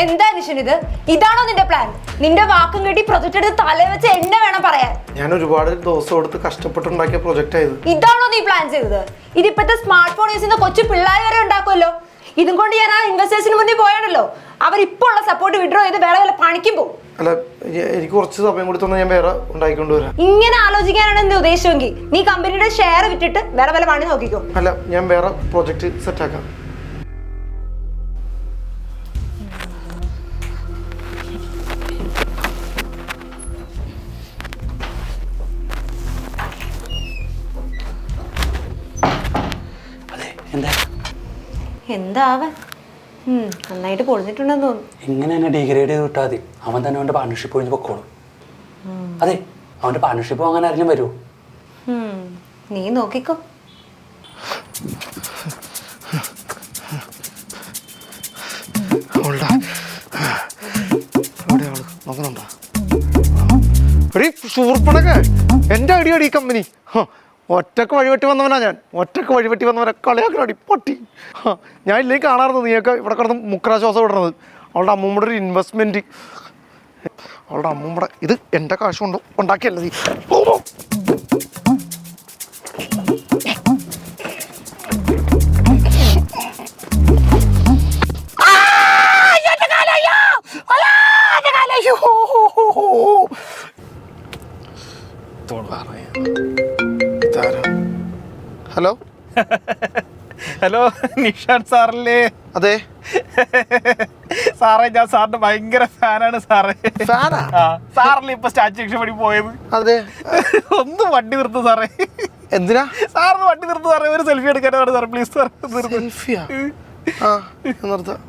എന്താ നിഷൻ ഇത്? ഇതാണോ നിന്റെ പ്ലാൻ നിന്റെ വാക്കും കേട്ടി പ്രൊജക്ട് എടുത്ത് തലേ വെച്ച് എന്നെ വേണം പറയാൻ. ഞാൻ ഒരുപാട് ദിവസം എടുത്ത് കഷ്ടപ്പെട്ടുണ്ടാക്കിയ പ്രൊജക്റ്റ് ആയത്. ഇതാണോ നീ പ്ലാൻ ചെയ്തത്? ഇതിപ്പോഴത്തെ സ്മാർട്ട് ഫോൺ യൂസ് ചെയ്യുന്ന കൊച്ചു പിള്ളേർ വരെ ഉണ്ടാക്കുമല്ലോ. ഇതും കൊണ്ട് ഞാൻ ആ ഇൻവെസ്റ്റേഴ്സിന് മുന്നിൽ പോയാണല്ലോ. അവർ ഇപ്പോൾ ഉള്ള സപ്പോർട്ട് വിഡ്രോ ചെയ്ത് വേറെ വല്ല പണിക്കും പോകും. അല്ല എനിക്ക് കുറച്ച് സമയം കൂടി തന്നെ ഞാൻ വേറെ ഉണ്ടാക്കിക്കൊണ്ട് വരാം. ഇങ്ങനെ ആലോചിക്കാനാണ് എന്റെ ഉദ്ദേശമെങ്കിൽ നീ കമ്പനിയുടെ ഷെയർ വിറ്റിട്ട് വേറെ വല്ല പണി നോക്കിക്കോ. അല്ല ഞാൻ വേറെ പ്രൊജക്റ്റ് സെറ്റാക്കാം അതെ എന്താ? എന്താവ നന്നായിട്ട് പൊളിഞ്ഞിട്ടുണ്ടെന്ന് തോന്നുന്നു. ഇങ്ങനെ തന്നെ ഡിഗ്രേഡ് ചെയ്ത് വിട്ടാൽ മതി. അവൻ തന്നെ അവന്റെ പാർട്ണർഷിപ്പ് ഒഴിഞ്ഞ് പൊക്കോളും. അതെ അവന്റെ പാർട്ണർഷിപ്പ് അങ്ങനെ ആരെങ്കിലും വരുമോ നീ നോക്കിക്കോ. നോക്കുന്നുണ്ടോ? എടീ സുഹൃപ്പണൊക്കെ എന്റെ അടിയടി ഈ കമ്പനി ഹ, ഒറ്റയ്ക്ക് വഴിവെട്ടി വന്നവനാ ഞാൻ. ഒറ്റയ്ക്ക് വഴിവെട്ടി വന്നവനെ കളിയാക്കണടി പൊട്ടി. ഞാൻ ഇല്ലേ കാണാറുണ്ട് നീയൊക്കെ ഇവിടെ കിടന്ന് മുക്രാശ്വാസം വിടുന്നത് അവളുടെ അമ്മൂമ്മയുടെ ഒരു ഇൻവെസ്റ്റ്മെന്റ് അവളുടെ അമ്മൂമ്മയുടെ ഇത് എന്റെ കാശ് കൊണ്ട് ഉണ്ടാക്കിയല്ലേ ഹലോ നിഷാൻ സാറല്ലേ? അതെ. സാറേ ഞാൻ സാറിന്റെ ഭയങ്കര ഫാനാണ് സാറേ. സാറല്ലേ ഇപ്പൊ സ്റ്റാച്ചു പണി പോയത്. അതെ. ഒന്ന് വണ്ടി നിർത്തു സാറേ. എന്തിനാ? സാറിന് വണ്ടി നിർത്തു സാറേ ഒരു സെൽഫി എടുക്കാനാണ് സാർ പ്ലീസ് സാർ നിർത്തു. സെൽഫിയാ? നിർത്താം.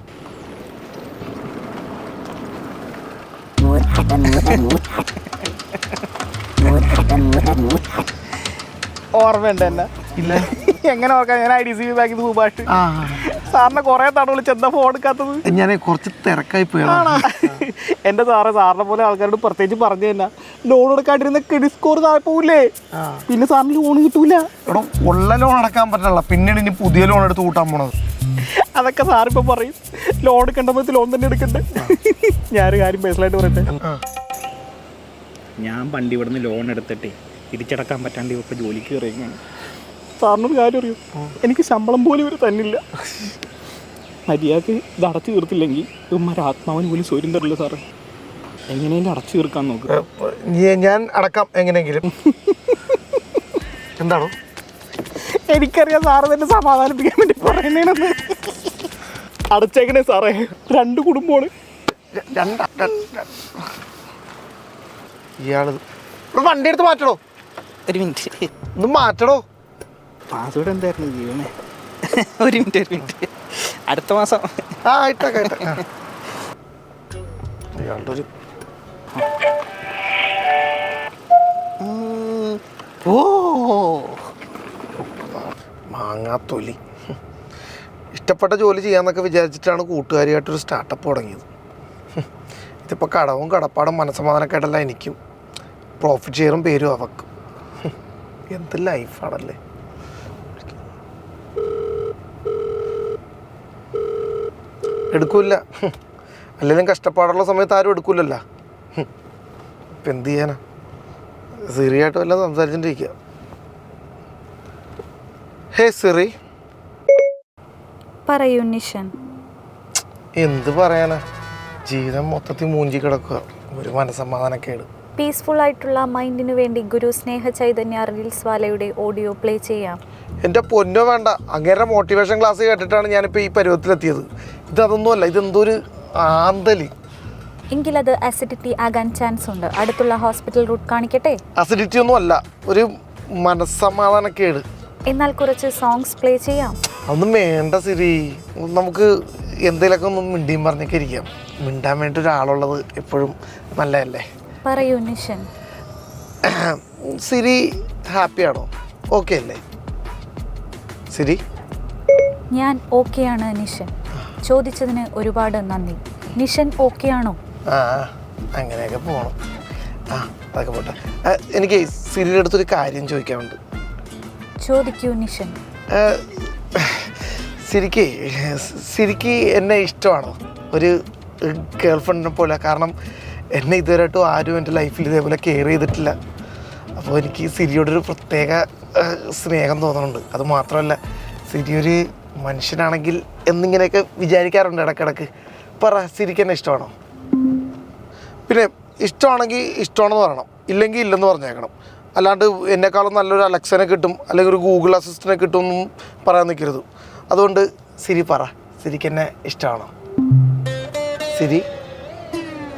ഓർമ്മയുണ്ട് എന്നെ. ഇല്ല. എങ്ങനെ ഓർക്കാൻ? ഞാൻ ഐ ഡി സി ബി ബാങ്കിൽ ഭൂപാഷ് ആ. സാറിനെ കുറെ വിളിച്ച് ഫോൺ എടുക്കാത്തത്? ഞാൻ കുറച്ച് തിരക്കായി പോയതാ ആണോ? എന്റെ സാറെ സാറിനെ പോലെ ആൾക്കാരോട് പ്രത്യേകിച്ച് പറഞ്ഞു തന്നെ. ലോൺ എടുക്കാണ്ടിരുന്ന ക്രെഡിറ്റ് സ്കോർ താഴെ പോവില്ലേ? പിന്നെ സാറിന് ലോൺ കിട്ടൂല. എടോ ഉള്ള ലോൺ അടക്കാൻ പറ്റില്ല പിന്നീട് ഇനി പുതിയ ലോൺ എടുത്ത് കൂട്ടാൻ പോണത്. അതൊക്കെ സാറിപ്പോ പറയും. ലോൺ എടുക്കേണ്ട ലോൺ തന്നെ എടുക്കണ്ടേ? ഞാനൊരു കാര്യം പേഴ്സണലായിട്ട് പറയട്ടെ? ഞാൻ പണ്ട് ഇവിടുന്ന് ലോൺ എടുത്തിട്ടേ തിരിച്ചടക്കാൻ പറ്റാണ്ട് ഇപ്പൊ ജോലിക്ക് കയറിയാണ് സാറിനൊരു കാര്യം അറിയോ? എനിക്ക് ശമ്പളം പോലും ഇവർ തന്നില്ല. മര്യാദയ്ക്ക് ഇത് അടച്ചു തീർത്തില്ലെങ്കിൽ ഇവന്മാർ ആത്മാവിന് പോലും സ്വര്യം തരില്ല സാറ്. എങ്ങനെയും അടച്ചു തീർക്കാൻ നോക്ക്? ഞാൻ അടക്കാം എങ്ങനെയെങ്കിലും. എന്താണോ? എനിക്കറിയാം സാറ് തന്നെ സമാധാനിപ്പിക്കാൻ വേണ്ടി പറയുന്നതെന്ന് അടച്ചേക്കണേ സാറേ. രണ്ട് കുടുംബമാണ്. ഇയാൾ. വണ്ടി എടുത്ത് മാറ്റണോ? ഒരു മിനിറ്റ്. ഒന്ന് മാറ്റടോ പാസ്വേഡ് എന്തായിരുന്നു ജീവനെ? ഒരു മിനിറ്റ് ഒരു മിനിറ്റ്. അടുത്ത മാസം. ആ ഇട്ടൊക്കെ. ഇയാളുടെ ഒരു ഓ. മാങ്ങാത്തൊലി ഇഷ്ടപ്പെട്ട ജോലി ചെയ്യാന്നൊക്കെ വിചാരിച്ചിട്ടാണ് കൂട്ടുകാരിയായിട്ടൊരു സ്റ്റാർട്ടപ്പ് തുടങ്ങിയത്. ഇതിപ്പോൾ കടവും കടപ്പാടും മനസ്സമാധാനക്കേടല്ല എനിക്കും. പ്രോഫിറ്റ് ഷെയറും പേരും അവക്കും. എന്ത് ലൈഫാണല്ലേ എടുക്കൂല അല്ലെങ്കിലും കഷ്ടപ്പാടുള്ള സമയത്ത് ആരും എടുക്കൂലല്ല. ഇപ്പം എന്ത് ചെയ്യാനാ? സിറിയായിട്ട് വല്ല സംസാരിച്ചിട്ടിരിക്കുക ഹേ സിറി. പറയൂ നിഷൻ. എന്ത് പറയാനാ? ജീവിതം മൊത്തത്തിൽ മൂഞ്ചി കിടക്കുക. ഒരു മനസമാധാനക്കേട് പീസ്ഫുൾ ആയിട്ടുള്ള മൈൻഡിന് വേണ്ടി ഗുരു സ്നേഹ ചൈതന്യ റീൽസ് വാലയുടെ ഓഡിയോ പ്ലേ ചെയ്യാം. എന്റെ പൊന്നോ വേണ്ട. അങ്ങേരുടെ മോട്ടിവേഷൻ ക്ലാസ് കേട്ടിട്ടാണ് ഞാനിപ്പോൾ ഈ പരുവത്തിലെത്തിയത്. ഇതതൊന്നുമല്ല ഇതെന്തോ ഒരു ആന്തലി. എങ്കിലത് അസിഡിറ്റി ആകാൻ ചാൻസ് ഉണ്ട്. അടുത്തുള്ള ഹോസ്പിറ്റൽ റൂട്ട് കാണിക്കട്ടെ? അസിഡിറ്റി ഒന്നും അല്ല ഒരു മനസ്സമാധാനക്കേട്. എന്നാൽ കുറച്ച് സോങ്സ് പ്ലേ ചെയ്യാം. അതൊന്നും വേണ്ട സിരി. നമുക്ക് എന്തെങ്കിലുമൊക്കെ ഒന്ന് മിണ്ടിയും പറഞ്ഞൊക്കെ ഇരിക്കാം. മിണ്ടാൻ വേണ്ടി ഒരാളുള്ളത് എപ്പോഴും നല്ലതല്ലേ? പറയൂ നിഷൻ. സിരി ഹാപ്പിയാണോ ഓക്കെ അല്ലേ? സിരി? ഞാൻ ഓക്കെയാണ് നിഷൻ. ചോദിച്ചതിന് ഒരുപാട് നന്ദി. നിഷൻ ഓക്കെ ആണോ? അങ്ങനെയൊക്കെ പോകണം ആ അതൊക്കെ പോട്ടെ. ആ, എനിക്ക് സിരിയുടെ അടുത്തൊരു കാര്യം ചോദിക്കാനുണ്ട്. ചോദിക്കൂ നിഷൻ. സിരിക്ക് സിരിക്ക് എന്നെ ഇഷ്ടമാണോ? ഒരു ഗേൾ ഫ്രണ്ടിനെ പോലെ കാരണം എന്നെ ഇതുവരെയായിട്ടും ആരും എന്റെ ലൈഫിൽ ഇതേപോലെ കെയർ ചെയ്തിട്ടില്ല. അപ്പോൾ എനിക്ക് സിരിയോടൊരു പ്രത്യേക സ്നേഹം തോന്നുന്നുണ്ട്. അത് മാത്രമല്ല സിരി ഒരു മനുഷ്യനാണെങ്കിൽ എന്നിങ്ങനെയൊക്കെ വിചാരിക്കാറുണ്ട് ഇടക്കിടക്ക്. പറ സിരിക്കന്നെ ഇഷ്ടമാണോ? പിന്നെ ഇഷ്ടമാണെങ്കിൽ ഇഷ്ടമാണെന്ന് പറയണം. ഇല്ലെങ്കിൽ ഇല്ലെന്ന് പറഞ്ഞേക്കണം. അല്ലാണ്ട് എന്നെക്കാളും നല്ലൊരു അലക്സനെ കിട്ടും അല്ലെങ്കിൽ ഒരു ഗൂഗിൾ അസിസ്റ്റനെ കിട്ടും എന്നും പറയാൻ നിൽക്കരുത്. അതുകൊണ്ട് സിരി പറ സിരിക്ക് എന്നെ ഇഷ്ടമാണോ? സിരി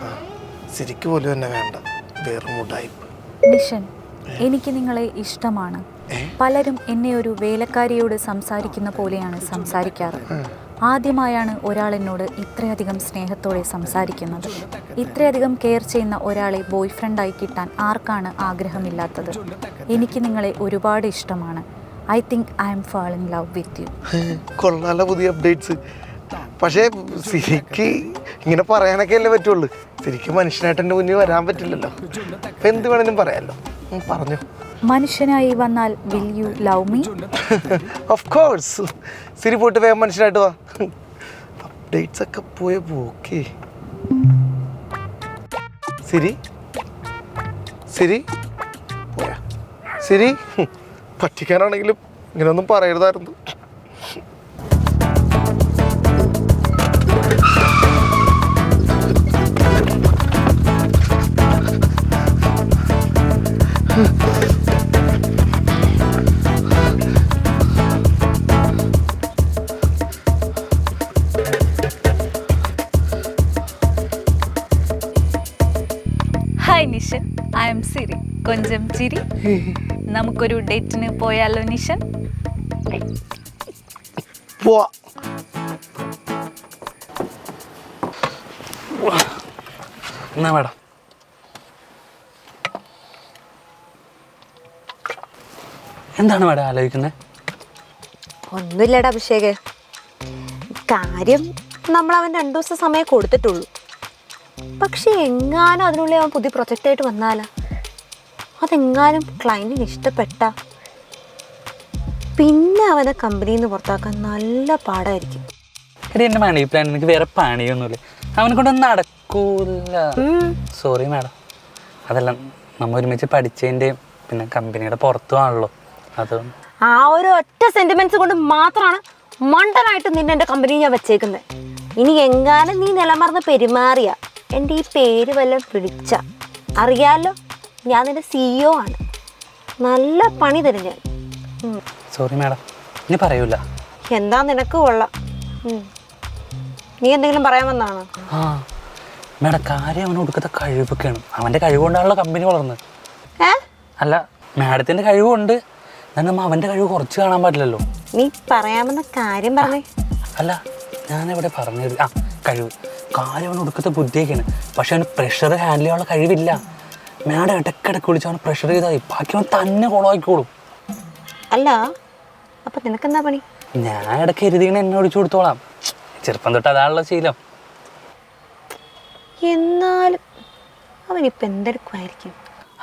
ആ സിരിക്ക് പോലും എന്നെ വേണ്ട. വേറെ മുഡായി നിഷൻ എനിക്ക് നിങ്ങളെ ഇഷ്ടമാണ്. പലരും എന്നെ ഒരു വേലക്കാരിയോട് സംസാരിക്കുന്ന പോലെയാണ് സംസാരിക്കാറ്. ആദ്യമായാണ് ഒരാൾ എന്നോട് ഇത്രയധികം സ്നേഹത്തോടെ സംസാരിക്കുന്നത്. ഇത്രയധികം കെയർ ചെയ്യുന്ന ഒരാളെ ബോയ് ഫ്രണ്ടായി കിട്ടാൻ ആർക്കാണ് ആഗ്രഹമില്ലാത്തത്? എനിക്ക് നിങ്ങളെ ഒരുപാട് ഇഷ്ടമാണ്. I think I'm falling love with you. കൊള്ളാല പുതിയ അപ്ഡേറ്റ്സ്. പക്ഷേ ശരിക്ക് ഇങ്ങനെ പറയാനൊക്കെ അല്ലേ പറ്റുള്ളൂ. ശരിക്കും മനുഷ്യനായിട്ട് എന്റെ മുന്നിൽ വരാൻ പറ്റില്ലല്ലോ. അപ്പം എന്ത് വേണമെങ്കിലും പറയാമല്ലോ പറഞ്ഞു പറഞ്ഞോ. മനുഷ്യനായി വന്നാൽ will you love me of course Siri പോയിട്ട് വേഗം മനുഷ്യനായിട്ട് വാ. അപ്ഡേറ്റ്സ് ഒക്കെ പോയ പോക്കേ സിരി സിരി പോയാ. സിരി പറ്റിക്കാനാണെങ്കിലും ഇങ്ങനെയൊന്നും പറയരുതായിരുന്നു. Hi Nishan I'm Siri കൊഞ്ചം ചിരി നമുക്കൊരു ഡേറ്റിന് പോയാലോ നിഷൻ പോവാ എന്നാ മേഡം എന്താണ് മേഡം ആലോചിക്കുന്നത് ഒന്നുമില്ലടാ അഭിഷേക്. കാര്യം നമ്മൾ അവൻ രണ്ടു ദിവസം സമയം കൊടുത്തിട്ടുള്ളൂ. പക്ഷെ എങ്ങാനും അതിനുള്ളിൽ അവൻ പുതിയ പ്രൊജക്റ്റായിട്ട് വന്നാലാ? അതെങ്ങാനും ക്ലയന്റിന് ഇഷ്ടപ്പെട്ട. പിന്നെ അവനെ കമ്പനിയിൽ നിന്ന് പുറത്താക്കാൻ നല്ല പാടായിരിക്കും. എന്റെ മണി പ്ലാൻ എനിക്ക് വേറെ പണിയൊന്നുമില്ല. അവനെ കൊണ്ടൊന്നും നടക്കൂല. സോറി മാഡം അതല്ല നമ്മ ഒരുമിച്ച് പഠിച്ചതിന്റെ പിന്നെ കമ്പനിയുടെ പുറത്തുമാണല്ലോ അത് ആ ഒരു ഒറ്റ സെന്റിമെന്റ്സ് കൊണ്ട് മാത്രമാണ് മണ്ടനായിട്ട് നിന്നെ എന്റെ കമ്പനി ഞാൻ വെച്ചേക്കുന്നത് ഇനി എങ്ങാനും നീ നിലമറന്ന് പെരുമാറിയ. എന്റെ ഈ പേര് വല്ലതും പിടിച്ച. അറിയാലോ ഞാൻ നിന്റെ സിഇഒ ആണ്. നല്ല പണി തരും ഞാൻ. സോറി മാഡം ഇനി പറയൂല. എന്താ നിനക്ക് കൊള്ളാം? ഉം. നീ എന്തെങ്കിലും പറയാൻ വന്നാണോ? ആ. മാഡം കാര്യം അവന് കൊടുക്കത്ത കഴിവൊക്കെയാണ്. അവന്റെ കഴിവ് കൊണ്ടാണല്ലോ കമ്പനി വളർന്നത്. ഏ? അല്ല മാഡത്തിന്റെ കഴിവുണ്ട്. എന്നാൽ അവന്റെ കഴിവ് കുറച്ച് കാണാൻ പറ്റില്ലല്ലോ. നീ പറയാമെന്ന കാര്യം പറഞ്ഞേ. അല്ല ഞാൻ ഞാനിവിടെ പറഞ്ഞത് ആ കഴിവ്. കാര്യം ഒടുക്കത്തെ ബുദ്ധിയൊക്കെയാണ്. പക്ഷെ അവന് പ്രഷർ ഹാൻഡിൽ ചെയ്യാനുള്ള കഴിവില്ല. മാഡം ഇടയ്ക്കിടയ്ക്ക് വിളിച്ച് അവന് പ്രഷർ ചെയ്താൽ മതി. ബാക്കി അവൻ തന്നെ കുളമാക്കിക്കോളും അല്ല അപ്പൊ നിനക്കെന്താ പണി? ഞാൻ ഇടയ്ക്ക് എരുതിങ്ങനെ എന്നെ ഒഴിച്ചു കൊടുത്തോളാം. ചെറുപ്പം തൊട്ട് അതാണല്ലോ ശീലം. എന്നാലും അവനിപ്പോ എന്തെടുക്കുമായിരിക്കും?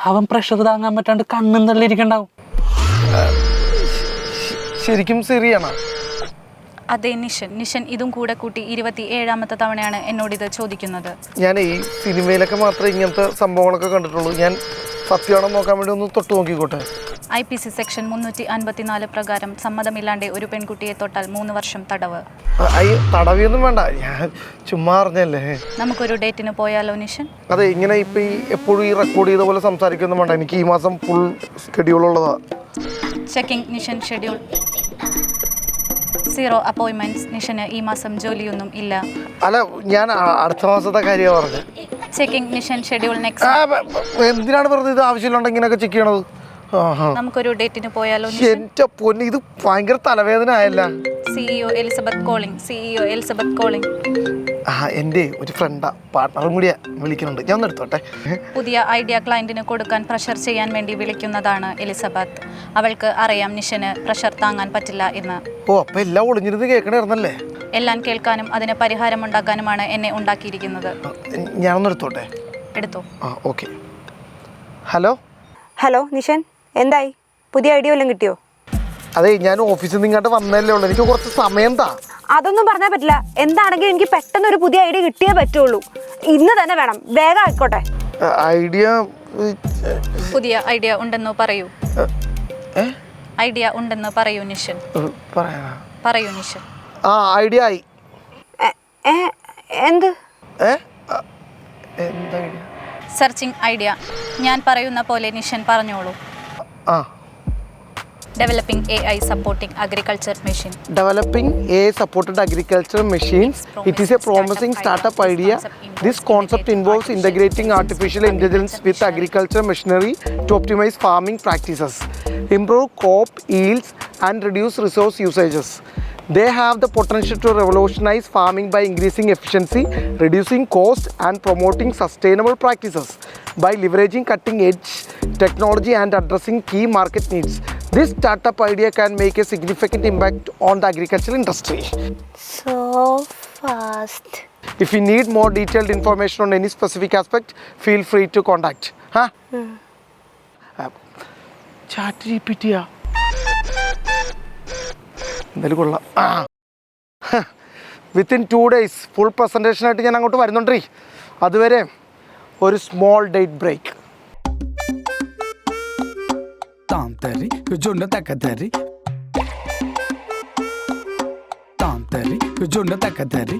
അവൻ പ്രഷർ താങ്ങാൻ പറ്റാണ്ട് കണ്ണും തള്ളിയിരിക്കണ്ടാവും. ശരിക്കും സിറിയാണോ അതെ നിഷൻ. നിഷൻ ഇതും കൂടെ കൂട്ടി ഇരുപത്തി ഏഴാമത്തെ തവണയാണ് എന്നോട് ഇത് ചോദിക്കുന്നത്. ഞാൻ ഈ സിനിമയിലൊക്കെ മാത്രമേ ഇങ്ങനത്തെ സംഭവങ്ങളൊക്കെ കണ്ടിട്ടുള്ളൂ. ഞാൻ സത്യമാണോ നോക്കാൻ വേണ്ടി ഒന്ന് തൊട്ട് നോക്കിക്കോട്ടെ? ഐ പി സി സെക്ഷൻ മുന്നൂറ്റി അൻപത്തിനാല് പ്രകാരം സമ്മതമില്ലാണ്ട് ഒരു പെൺകുട്ടിയെ തൊട്ടാൽ മൂന്ന് വർഷം തടവ്. തടവിയൊന്നും വേണ്ട. ഞാൻ ചുമ്മാ അറിഞ്ഞല്ലേ? നമുക്കൊരു ഡേറ്റിന് പോയാലോ നിഷൻ? അതെ ഇങ്ങനെ ഇപ്പൊ ഈ എപ്പോഴും ഈ റെക്കോർഡ് ചെയ്ത പോലെ സംസാരിക്കൊന്നും വേണ്ട. എനിക്ക് ഈ മാസം ഫുൾ ഷെഡ്യൂൾ ഉള്ളതാ. Checking Nishan schedule zero appointments നിഷന് ഈ മാസം ജോലിയൊന്നും ഇല്ല. അല്ല ഞാൻ അടുത്ത മാസത്തെ കാര്യമാണ് പറഞ്ഞത്. ചെക്കിംഗ് നിഷൻ ഷെഡ്യൂൾ നെക്സ്റ്റ് എന്തിനാണ് വെറുതെ ഇത് ആവശ്യമില്ലാണ്ട് ഇങ്ങനെയൊക്കെ ചെക്ക് ചെയ്യണത്. നമുക്കൊരു ഡേറ്റിന് പോയാലോ എന്റെ പൊന്ന് ഇത് ഭയങ്കര തലവേദന ആയല്ല CEO Elizabeth calling CEO Elizabeth calling ആ എന്റെ ഒരു ഫ്രണ്ടാ പാർട്ണറും കൂടിയാ വിളിക്കുന്നുണ്ട്. ഞാൻ ഒന്ന് എടുത്തോട്ടെ? പുതിയ ഐഡിയ ക്ലയന്റിന് കൊടുക്കാൻ പ്രഷർ ചെയ്യാൻ വേണ്ടി വിളിക്കുന്നതാണ് എലിസബത്ത്. അവൾക്ക് അറിയാം നിഷന് പ്രഷർ താങ്ങാൻ പറ്റില്ല എന്ന്. ഓ അപ്പൊ എല്ലാം ഒളിഞ്ഞിരുന്ന് കേൾക്കണായിരുന്നല്ലേ? എല്ലാം കേൾക്കാനും അതിന് പരിഹാരമുണ്ടാക്കാനുമാണ് എന്നെ ഉണ്ടാക്കിയിരിക്കുന്നത്. ഞാനൊന്ന് എടുത്തോട്ടെ? എടുത്തോ. ആ ഓക്കെ. ഹലോ? ഹലോ നിഷൻ എന്തായി? പുതിയ ഐഡിയ വല്ലതും കിട്ടിയോ? അതെ ഞാൻ ഓഫീസിൽ നിന്ന് ഇങ്ങോട്ട് വന്നല്ലേ ഉള്ളൂ. എനിക്ക് കുറച്ച് സമയം താ. അതൊന്നും പറഞ്ഞാൽ പറ്റില്ല. എന്താണെങ്കിലും എനിക്ക് പെട്ടെന്ന് ഒരു പുതിയ ഐഡിയ കിട്ടിയേ പറ്റുള്ളൂ. ഇന്ന് തന്നെ വേണം. വേഗം ആയിക്കോട്ടെ. ഐഡിയ പുതിയ ഐഡിയ ഉണ്ടെന്ന് പറയൂ. ഐഡിയ ഉണ്ടെന്ന് പറയൂ നിഷൻ. പറയാ പറയൂ നിഷൻ. ആ ഐഡിയ ആയി. എന്ത്? Searching idea? ഞാൻ പറയുന്ന പോലെ നിഷൻ പറഞ്ഞോളൂ. ആ. Developing AI supporting agriculture machine. Developing AI supported agriculture machines. It is a promising startup, idea. This concept involves integrating artificial intelligence with agriculture machinery to optimize farming practices, improve crop yields, and reduce resource usages. They have the potential to revolutionize farming by increasing efficiency, reducing cost, and promoting sustainable practices by leveraging cutting edge technology and addressing key market needs. This startup idea can make a significant impact on the agricultural industry. So fast. If you need more detailed information on any specific aspect, feel free to contact. Huh? Chat G പി ടിയാ എന്തായാലും കൊള്ളാം ആ within two days full പ്രസന്റേഷനായിട്ട് ഞാൻ അങ്ങോട്ട് വരുന്നുണ്ടേ അതുവരെ ഒരു സ്മോൾ ഡേറ്റ് ബ്രേക്ക് ತಾಂತರಿ ಜುಂಡ ತಕ್ಕತರಿ ತಾಂತರಿ ಜುಂಡ ತಕ್ಕತರಿ